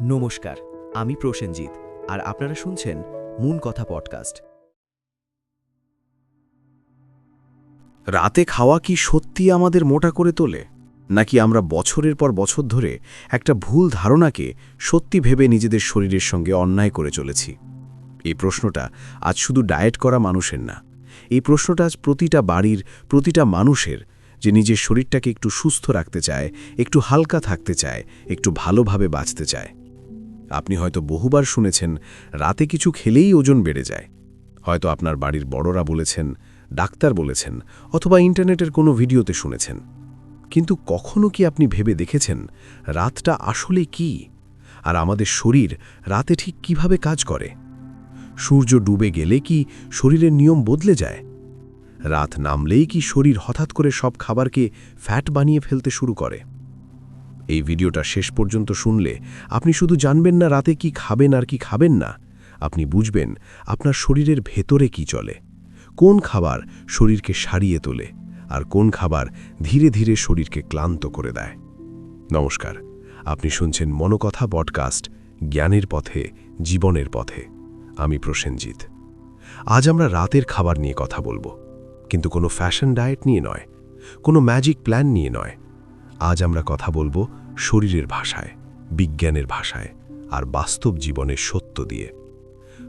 নমস্কার, আমি প্রসেনজিৎ, আর আপনারা শুনছেন মুন কথা পডকাস্ট। রাতে খাওয়া কি সত্যি আমাদের মোটা করে তোলে? নাকি আমরা বছরের পর বছর ধরে একটা ভুল ধারণাকে সত্যি ভেবে নিজেদের শরীরের সঙ্গে অন্যায় করে চলেছি? এই প্রশ্নটা আজ শুধু ডায়েট করা মানুষের না, এই প্রশ্নটা আজ প্রতিটা বাড়ির, প্রতিটা মানুষের, যে নিজের শরীরটাকে একটু সুস্থ রাখতে চায়, একটু হালকা থাকতে চায়, একটু ভালোভাবে বাঁচতে চায়। আপনি হয়তো বহুবার শুনেছেন, রাতে কিছু খেলেই ওজন বেড়ে যায়। হয়তো আপনার বাড়ির বড়রা বলেছেন, ডাক্তার বলেছেন, অথবা ইন্টারনেটের কোনো ভিডিওতে শুনেছেন। কিন্তু কখনো কি আপনি ভেবে দেখেছেন, রাতটা আসলে কি? আর আমাদের শরীর রাতে ঠিক কীভাবে কাজ করে? সূর্য ডুবে গেলে কি শরীরের নিয়ম বদলে যায়? রাত নামলেই কি শরীর হঠাৎ করে সব খাবারকে ফ্যাট বানিয়ে ফেলতে শুরু করে? এই ভিডিওটা শেষ পর্যন্ত শুনলে আপনি শুধু জানবেন না রাতে কি খাবেন আর কি খাবেন না। আপনি বুঝবেন আপনার শরীরের ভেতরে কি চলে, কোন খাবার শরীরকে সারিয়ে তোলে আর কোন খাবার ধীরে ধীরে শরীরকে ক্লান্ত করে দেয়। নমস্কার, আপনি শুনছেন মনোকথা পডকাস্ট জ্ঞানের পথে, জীবনের পথে। আমি প্রসেনজিৎ। আজ আমরা রাতের খাবার নিয়ে কথা বলব। কিন্তু কোনো ফ্যাশন ডায়েট নিয়ে নয়, কোনো ম্যাজিক প্ল্যান নিয়ে নয় আজ আমরা কথা বলব শরীরের ভাষায়, বিজ্ঞানের ভাষায় আর বাস্তব জীবনের সত্য দিয়ে।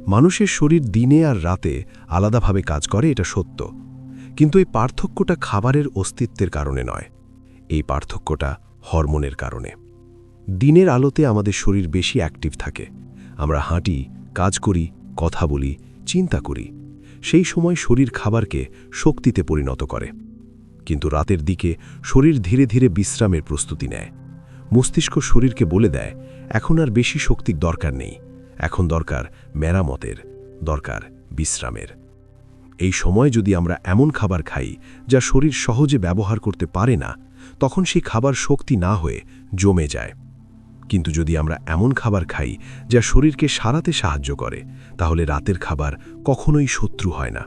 মানুষের শরীর দিনে আর রাতে আলাদাভাবে কাজ করে, এটা সত্য। কিন্তু এই পার্থক্যটা খাবারের অস্তিত্বের কারণে নয়, এই পার্থক্যটা হরমোনের কারণে। দিনের আলোতে আমাদের শরীর বেশি অ্যাক্টিভ থাকে। আমরা হাঁটি, কাজ করি, কথা বলি, চিন্তা করি। সেই সময় শরীর খাবারকে শক্তিতে পরিণত করে। কিন্তু রাতের দিকে শরীর ধীরে ধীরে বিশ্রামের প্রস্তুতি নেয়। মস্তিষ্ক শরীরকে বলে দেয়, এখন আর বেশি শক্তির দরকার নেই। এখন দরকার মেরামতের, দরকার বিশ্রামের। এই সময় যদি আমরা এমন খাবার খাই যা শরীর সহজে ব্যবহার করতে পারে না, তখন সেই খাবার শক্তি না হয়ে জমে যায়। কিন্তু যদি আমরা এমন খাবার খাই যা শরীরকে সারাতে সাহায্য করে, তাহলে রাতের খাবার কখনোই শত্রু হয় না।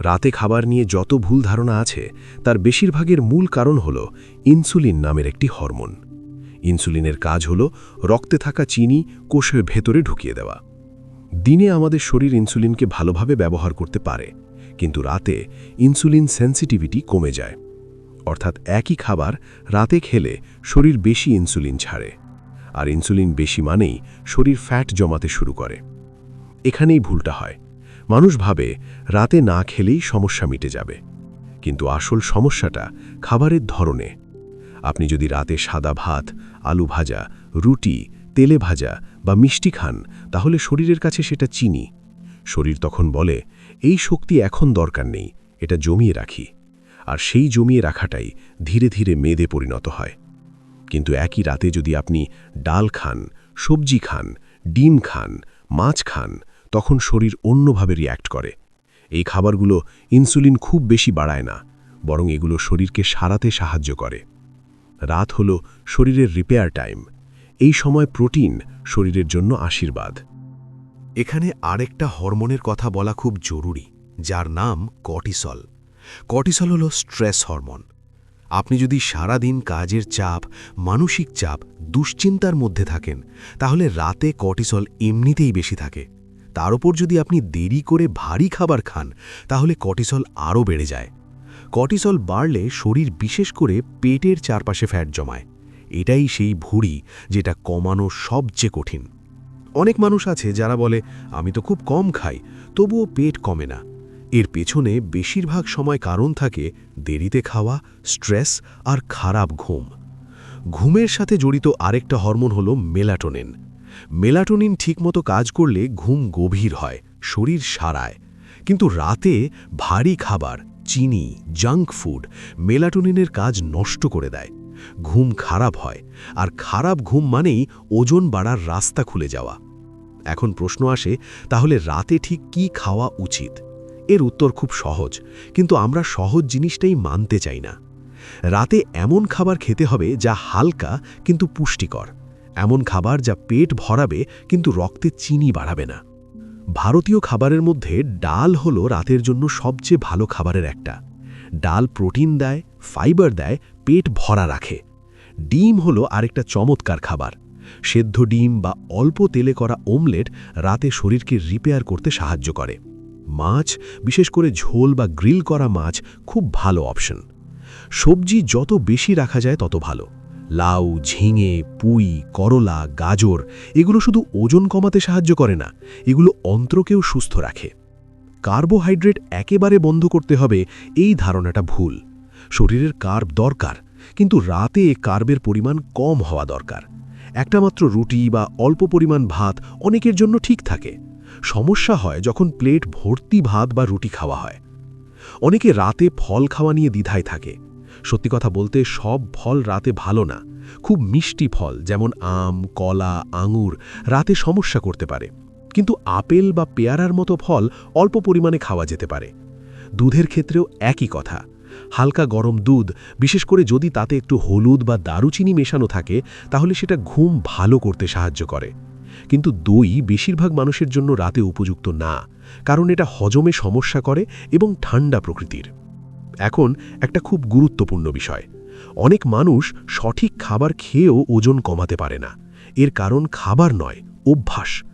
রাতে খাবার নিয়ে যত ভুল ধারণা আছে, তার বেশিরভাগের মূল কারণ হল ইনসুলিন নামের একটি হরমোন। ইনসুলিনের কাজ হল রক্তে থাকা চিনি কোষের ভেতরে ঢুকিয়ে দেওয়া। দিনে আমাদের শরীর ইনসুলিনকে ভালোভাবে ব্যবহার করতে পারে, কিন্তু রাতে ইনসুলিন সেন্সিটিভিটি কমে যায়। অর্থাৎ একই খাবার রাতে খেলে শরীর বেশি ইনসুলিন ছাড়ে, আর ইনসুলিন বেশি মানেই শরীর ফ্যাট জমাতে শুরু করে। এখানেই ভুলটা হয়। মানুষ ভাবে, রাতে না খেলেই সমস্যা মিটে যাবে। কিন্তু আসল সমস্যাটা খাবারের ধরনে। আপনি যদি রাতে সাদা ভাত, আলু ভাজা, রুটি, তেলে ভাজা বা মিষ্টি খান, তাহলে শরীরের কাছে সেটা চিনি। শরীর তখন বলে, এই শক্তি এখন দরকার নেই, এটা জমিয়ে রাখি। আর সেই জমিয়ে রাখাটাই ধীরে ধীরে মেদে পরিণত হয়। কিন্তু একই রাতে যদি আপনি ডাল খান, সবজি খান, ডিম খান, মাছ খান তখন শরীর অন্যভাবে রিয়্যাক্ট করে। এই খাবারগুলো ইনসুলিন খুব বেশি বাড়ায় না, বরং এগুলো শরীরকে সারাতে সাহায্য করে। রাত হল শরীরের রিপেয়ার টাইম এই সময় প্রোটিন শরীরের জন্য আশীর্বাদ। এখানে আরেকটা হরমোনের কথা বলা খুব জরুরি, যার নাম কর্টিসল কর্টিসল হল স্ট্রেস হরমোন আপনি যদি সারা দিন কাজের চাপ, মানসিক চাপ, দুশ্চিন্তার মধ্যে থাকেন, তাহলে রাতে কর্টিসল এমনিতেই বেশি থাকে। তার উপর যদি আপনি দেরি করে ভারী খাবার খান, তাহলে কটিসল আরও বেড়ে যায়। কটিসল বাড়লে শরীর বিশেষ করে পেটের চারপাশে ফ্যাট জমায়। এটাই সেই ভুঁড়ি যেটা কমানো সবচেয়ে কঠিন। অনেক মানুষ আছে যারা বলে, আমি তো খুব কম খাই, তবুও পেট কমে না। এর পেছনে বেশিরভাগ সময় কারণ থাকে দেরিতে খাওয়া, স্ট্রেস আর খারাপ ঘুম। ঘুমের সাথে জড়িত আরেকটা হরমোন হল মেলাটোনিন। মেলাটোনিন ঠিকমতো কাজ করলে ঘুম গভীর হয়, শরীর সারায়। কিন্তু রাতে ভারী খাবার, চিনি, জাঙ্ক ফুড মেলাটোনিনের কাজ নষ্ট করে দেয়। ঘুম খারাপ হয়, আর খারাপ ঘুম মানেই ওজন বাড়ার রাস্তা খুলে যাওয়া। এখন প্রশ্ন আসে, তাহলে রাতে ঠিক কি খাওয়া উচিত? এর উত্তর খুব সহজ, কিন্তু আমরা সহজ জিনিসটাই মানতে চাই না। রাতে এমন খাবার খেতে হবে যা হালকা কিন্তু পুষ্টিকর। এমন খাবার যা পেট ভরাবে কিন্তু রক্তে চিনি বাড়াবে না। ভারতীয় খাবারের মধ্যে ডাল হলো রাতের জন্য সবচেয়ে ভালো খাবারের একটা। ডাল প্রোটিন দেয়, ফাইবার দেয়, পেট ভরা রাখে। ডিম হলো আরেকটা চমৎকার খাবার। সেদ্ধ ডিম বা অল্প তেলে করা ওমলেট রাতে শরীরকে রিপেয়ার করতে সাহায্য করে। মাছ, বিশেষ করে ঝোল বা গ্রিল করা মাছ খুব ভালো অপশন। সবজি যত বেশি রাখা যায় তত ভালো। লাউ, ঝিঙে, পুঁই, করলা, গাজর, এগুলো শুধু ওজন কমাতে সাহায্য করে না, এগুলো অন্ত্রকেও সুস্থ রাখে। কার্বোহাইড্রেট একেবারে বন্ধ করতে হবে, এই ধারণাটা ভুল। শরীরের কার্ব দরকার, কিন্তু রাতে কার্বের পরিমাণ কম হওয়া দরকার। একটা মাত্র রুটি বা অল্প পরিমাণ ভাত অনেকের জন্য ঠিক থাকে। সমস্যা হয় যখন প্লেট ভর্তি ভাত বা রুটি খাওয়া হয়। অনেকে রাতে ফল খাওয়া নিয়ে দ্বিধায় থাকে। সত্যি কথা বলতে, সব ফল রাতে ভালো না। খুব মিষ্টি ফল, যেমন আম, কলা, আঙুর, রাতে সমস্যা করতে পারে। কিন্তু আপেল বা পেয়ারার মতো ফল অল্প পরিমাণে খাওয়া যেতে পারে। দুধের ক্ষেত্রেও একই কথা। হালকা গরম দুধ, বিশেষ করে যদি তাতে একটু হলুদ বা দারুচিনি মেশানো থাকে, তাহলে সেটা ঘুম ভালো করতে সাহায্য করে। কিন্তু দই বেশিরভাগ মানুষের জন্য রাতে উপযুক্ত না, কারণ এটা হজমে সমস্যা করে এবং ঠান্ডা প্রকৃতির। এখন একটা খুব গুরুত্বপূর্ণ বিষয়। অনেক মানুষ সঠিক খাবার খেয়েও ওজন কমাতে পারে না। এর কারণ খাবার নয়, অভ্যাস।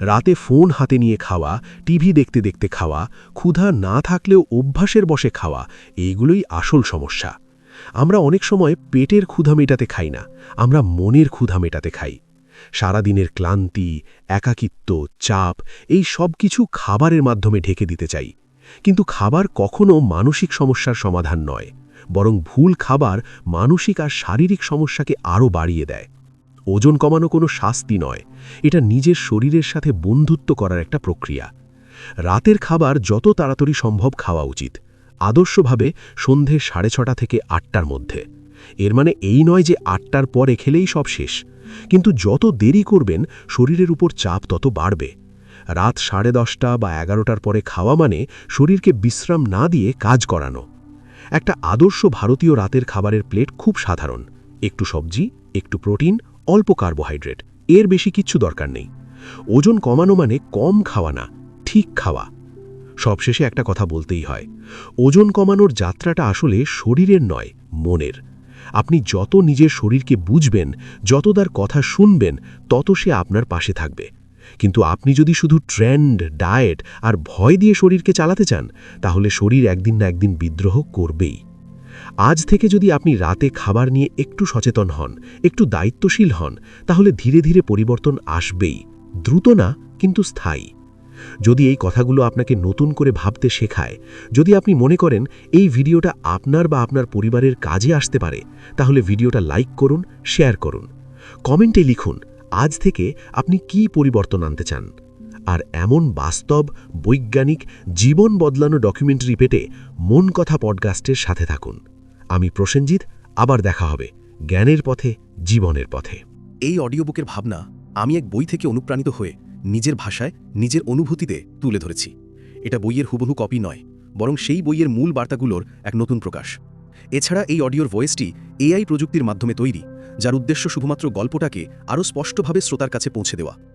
রাতে ফোন হাতে নিয়ে খাওয়া, টিভি দেখতে দেখতে খাওয়া, ক্ষুধা না থাকলেও অভ্যাসের বসে খাওয়া এইগুলোই আসল সমস্যা। আমরা অনেক সময় পেটের ক্ষুধা মেটাতে খাই না, আমরা মনের ক্ষুধা মেটাতে খাই। সারাদিনের ক্লান্তি, একাকিত্ব, চাপ, এই সব কিছু খাবারের মাধ্যমে ঢেকে দিতে চাই। কিন্তু খাবার কখনো মানসিক সমস্যার সমাধান নয়, বরং ভুল খাবার মানসিক আর শারীরিক সমস্যাকে আরও বাড়িয়ে দেয়। ওজন কমানো কোনো শাস্তি নয়, এটা নিজের শরীরের সাথে বন্ধুত্ব করার একটা প্রক্রিয়া। রাতের খাবার যত তাড়াতাড়ি সম্ভব খাওয়া উচিত, আদর্শভাবে সন্ধে সাড়ে ছটা থেকে আটটার মধ্যে। এর মানে এই নয় যে আটটার পরে খেলেই সব শেষ, কিন্তু যত দেরি করবেন, শরীরের উপর চাপ তত বাড়বে। রাত সাড়ে দশটা বা এগারোটার পরে খাওয়া মানে শরীরকে বিশ্রাম না দিয়ে কাজ করানো। একটা আদর্শ ভারতীয় রাতের খাবারের প্লেট খুব সাধারণ। একটু সবজি, একটু প্রোটিন, অল্প কার্বোহাইড্রেট। এর বেশি কিচ্ছু দরকার নেই। ওজন কমানো মানে কম খাওয়া না, ঠিক খাওয়া। সবশেষে একটা কথা বলতেই হয়, ওজন কমানোর যাত্রাটা আসলে শরীরের নয়, মনের। আপনি যত নিজের শরীরকে বুঝবেন, যত তার কথা শুনবেন, তত সে আপনার পাশে থাকবে। কিন্তু আপনি যদি শুধু ট্রেন্ড, ডায়েট আর ভয় দিয়ে শরীরকে চালাতে চান, তাহলে শরীর একদিন না একদিন বিদ্রোহ করবেই। আজ থেকে যদি আপনি রাতে খাবার নিয়ে একটু সচেতন হন, একটু দায়িত্বশীল হন, তাহলে ধীরে ধীরে পরিবর্তন আসবেই, দ্রুত না, কিন্তু স্থায়ী। যদি এই কথাগুলো আপনাকে নতুন করে ভাবতে শেখায়, যদি আপনি মনে করেন এই ভিডিওটা আপনার বা আপনার পরিবারের কাজে আসতে পারে, তাহলে ভিডিওটা লাইক করুন, শেয়ার করুন। কমেন্টে লিখুন আজ থেকে আপনি কি পরিবর্তন আনতে চান? আর এমন বাস্তব, বৈজ্ঞানিক, জীবন বদলানো ডকুমেন্টারি পেটে মন কথা পডকাস্টের সাথে থাকুন। আমি প্রসেনজিৎ, আবার দেখা হবে জ্ঞানের পথে, জীবনের পথে। এই অডিও বুকের ভাবনা আমি এক বই থেকে অনুপ্রাণিত হয়ে নিজের ভাষায়, নিজের অনুভূতিতে তুলে ধরেছি। এটা বইয়ের হুবহু কপি নয়, বরং সেই বইয়ের মূল বার্তাগুলোর এক নতুন প্রকাশ। এছাড়া এই অডিওর ভয়েসটি এআই প্রযুক্তির মাধ্যমে তৈরি। যার উদ্দেশ্য শুধুমাত্র গল্পটাকে আরও স্পষ্টভাবে শ্রোতার কাছে পৌঁছে দেওয়া।